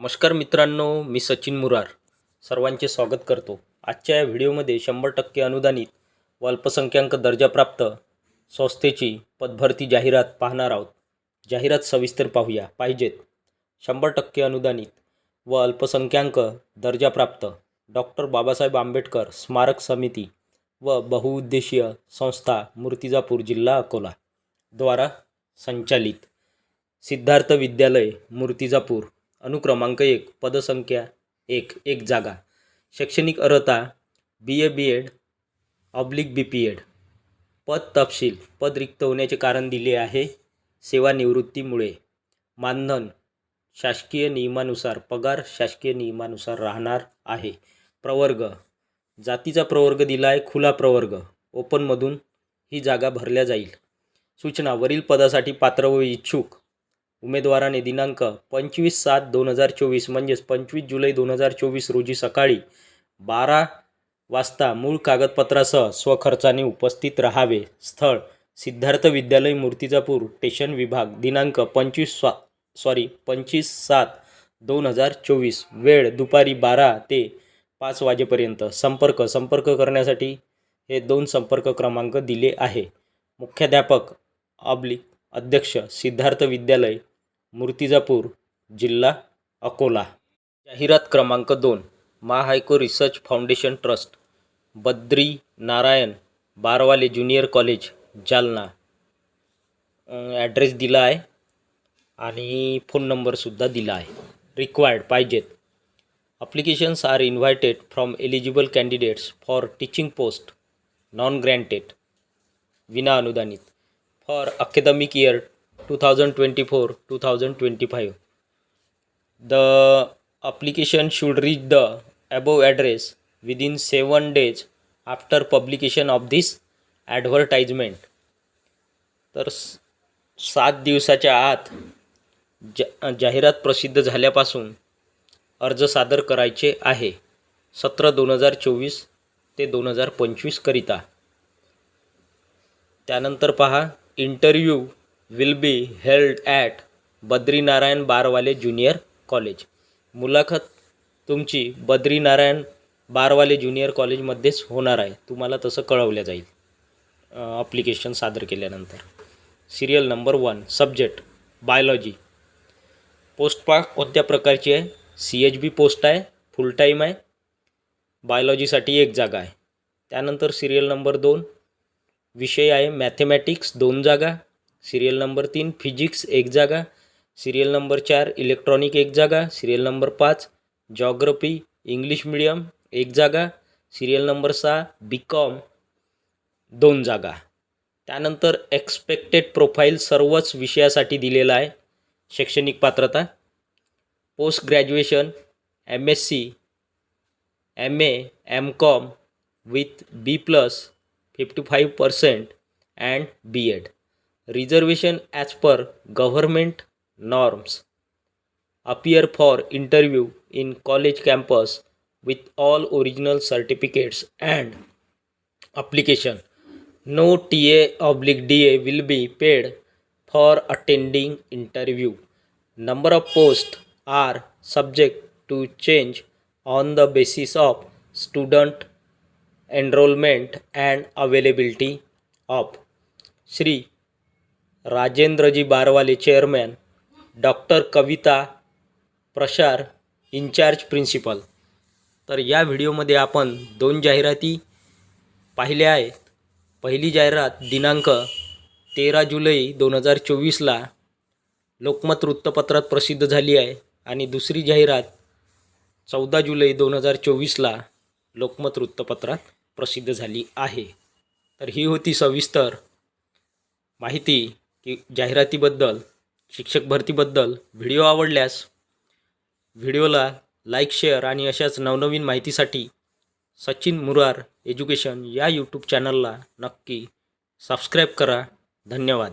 नमस्कार मित्रांनो मी सचिन मुरार सर्वांचे स्वागत करतो. आजच्या या व्हिडिओमध्ये शंभर टक्के अनुदानित व अल्पसंख्याक दर्जाप्राप्त संस्थेची पदभरती जाहिरात पाहणार आहोत. जाहिरात सविस्तर पाहूया. पाहिजेत. शंभर टक्के अनुदानित व अल्पसंख्याक दर्जाप्राप्त डॉक्टर बाबासाहेब आंबेडकर स्मारक समिती व बहुउद्देशीय संस्था मूर्तिजापूर जिल्हा अकोला द्वारा संचालित सिद्धार्थ विद्यालय मूर्तिजापूर अनुक्रमांक एक पदसंख्या एक एक जागा. शैक्षणिक अर्हता B A B Ed oblique B P Ed पद तपशील पद रिक्त होण्याचे कारण दिले आहे सेवानिवृत्तीमुळे. मानधन शासकीय नियमानुसार पगार शासकीय नियमानुसार राहणार आहे. प्रवर्ग जातीचा प्रवर्ग दिला आहे खुला प्रवर्ग ओपनमधून ही जागा भरल्या जाईल. सूचना वरील पदासाठी पात्र व इच्छुक उमेदवाराने दिनांक पंचवीस सात दोन हजार चोवीस म्हणजेच पंचवीस जुलै दोन हजार चोवीस रोजी सकाळी बारा वाजता मूळ कागदपत्रासह स्वखर्चाने उपस्थित राहावे. स्थळ सिद्धार्थ विद्यालय मूर्तिजापूर स्टेशन विभाग दिनांक पंचवीस स्वा सॉरी पंचवीस सात दोन हजार चोवीस वेळ दुपारी बारा ते पाच वाजेपर्यंत. संपर्क संपर्क करण्यासाठी हे दोन संपर्क क्रमांक दिले आहे. मुख्याध्यापक ऑब्लिक अध्यक्ष सिद्धार्थ विद्यालय मूर्तिजापूर जिल्हा अकोला. जाहिरात क्रमांक दोन Mahyco research foundation trust Badri Narayan Barwale junior college Jalna. Address दिला आहे आणि फोन नंबरसुद्धा दिला आहे. रिक्वायर्ड पाहिजेत. Applications are invited from eligible candidates for teaching post non granted विना अनुदानित. For academic year two thousand twenty four two thousand twenty five the application should reach the above address within seven days after publication of this advertisement तर सात दिवसाच्या आत जा जाहिरात प्रसिद्ध झाल्यापासून अर्ज सादर करायचे आहे. सतरा दोन हजार चोवीस ते दोन हजार पंचवीसकरिता त्यानंतर पहा interview will be held at Badrinarayan Barwale junior college मुलाखत तुमची बद्रीनारायण बारवाले ज्युनियर कॉलेजमध्येच होणार आहे. तुम्हाला तसं कळवलं जाईल. अप्लिकेशन सादर केल्यानंतर. Serial number one subject biology post पा कोणत्या प्रकारची आहे? सी एच बी पोस्ट आहे फुल टाईम आहे. बायोलॉजीसाठी एक जागा आहे. त्यानंतर सिरियल नंबर दोन विषय आहे मॅथेमॅटिक्स दोन जागा. सिरियल नंबर तीन फिजिक्स एक जागा सिरियल नंबर चार इलेक्ट्रॉनिक एक जागा सिरियल नंबर पाच जॉग्रफी इंग्लिश मिडियम एक जागा सिरियल नंबर सहा बी कॉम दोन जागा. त्यानंतर एक्सपेक्टेड प्रोफाईल सर्वच विषयासाठी दिलेला आहे. शैक्षणिक पात्रता post graduation M S C M A M com with B plus fifty five percent and B Ed reservation as per government norms appear for interview in college campus with all original certificates and application. No ta oblique da will be paid for attending interview. Number of posts are subject to change on the basis of student enrollment and availability of. Sri Rajendraji Barwale chairman doctor Kavita Prashar incharge principal तर या व्हिडिओमध्ये आपण दोन जाहिराती पाहिल्या आहेत. पहिली जाहिरात दिनांक तेरा जुलै दोन हजार चोवीसला लोकमत वृत्तपत्रात प्रसिद्ध झाली आहे आणि दुसरी जाहिरात चौदा जुलै दोन हजार चोवीसला लोकमत वृत्तपत्रात प्रसिद्ध झाली आहे. तर ही होती सविस्तर माहिती की जाहिरातीबद्दल शिक्षक भरतीबद्दल व्हिडिओ आवडल्यास व्हिडिओला लाईक शेअर आणि अशाच नवनवीन माहितीसाठी सचिन मुरार एज्युकेशन या यूट्यूब चॅनलला नक्की सबस्क्राईब करा. धन्यवाद.